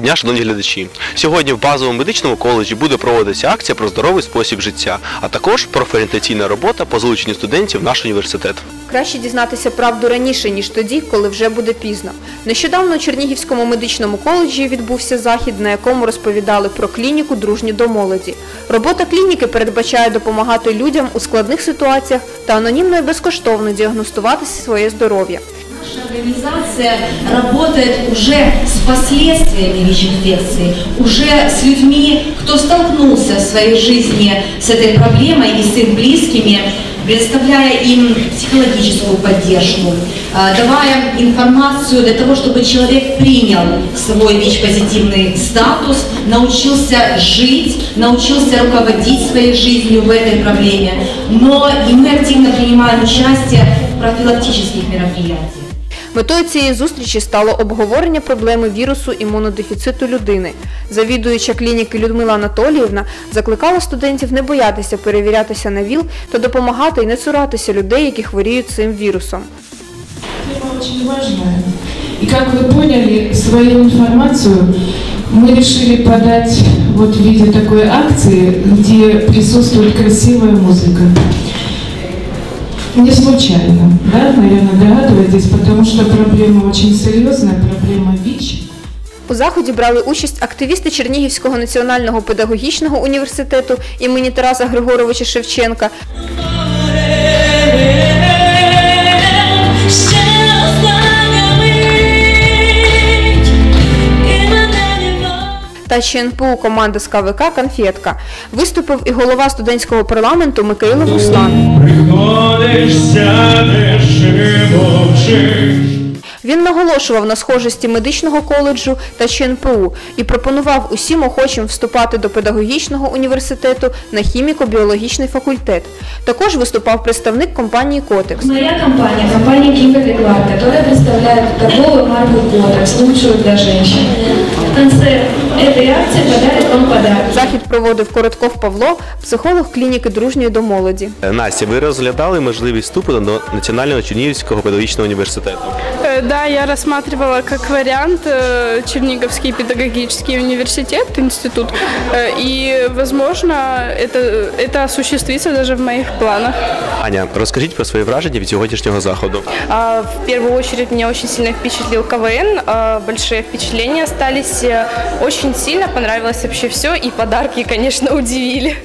Доброго дня, шановні глядачі. Сьогодні в базовому медичному коледжі буде проводитися акція про здоровий спосіб життя, а також профорієнтаційна робота по залученню студентів в наш університет. Краще дізнатися правду раніше, ніж тоді, коли вже буде пізно. Нещодавно у Чернігівському медичному коледжі відбувся захід, на якому розповідали про клініку дружні до молоді. Робота клініки передбачає допомагати людям у складних ситуаціях та анонімно і безкоштовно діагностувати своє здоров'я. Наша организация работает уже с последствиями ВИЧ-инфекции, уже с людьми, кто столкнулся в своей жизни с этой проблемой и с их близкими, предоставляя им психологическую поддержку, э, давая информацию для того, чтобы человек принял свой ВИЧ-позитивный статус, научился жить, научился руководить своей жизнью в этой проблеме. Но и мы активно принимаем участие в профилактических мероприятиях. Метою цієї зустрічі стало обговорення проблеми вірусу імунодефіциту людини. Завідуюча клініки Людмила Анатоліївна закликала студентів не боятися перевірятися на ВІЛ та допомагати і не цуратися людей, які хворіють цим вірусом. Тема очень важная. И как вы поняли, свою информацию мы решили подать вот в виде такой акции, где присутствует красивая музыка. Не случайно, да, наверное, догадываетесь, потому что проблема очень серьезная, проблема ВИЧ. У заході брали участь активісти Чернігівського національного педагогічного університету імені Тараса Григоровича Шевченка та ЧНПУ команда з КВК «Конфетка». Виступив і голова студентського парламенту Микаїло Руслан. future. Він наголошував на схожості медичного коледжу та ЧНПУ і пропонував усім охочим вступати до педагогічного університету на хіміко-біологічний факультет. Також виступав представник компанії Котекс. Моя компания Kimberly Clark, которая представляет торговую марку Kotex, лучшую для женщин. В конце этой акции подарит вам подарок. Захід проводив Коротков Павло, психолог клініки дружньої до молоді. Е, Настя, ви розглядали можливість вступу до Національного Чернігівського педагогічного університету. Э, Да, я рассматривала как вариант э, Черниговский педагогический университет, институт, Э, и, возможно, это, это осуществится даже в моих планах. Аня, розкажіть про свої враження від сьогоднішнього заходу. А, В первую очередь меня очень сильно впечатлил КВН, а, большие впечатления остались, Э, очень сильно понравилось вообще все, и подарки, конечно, удивили.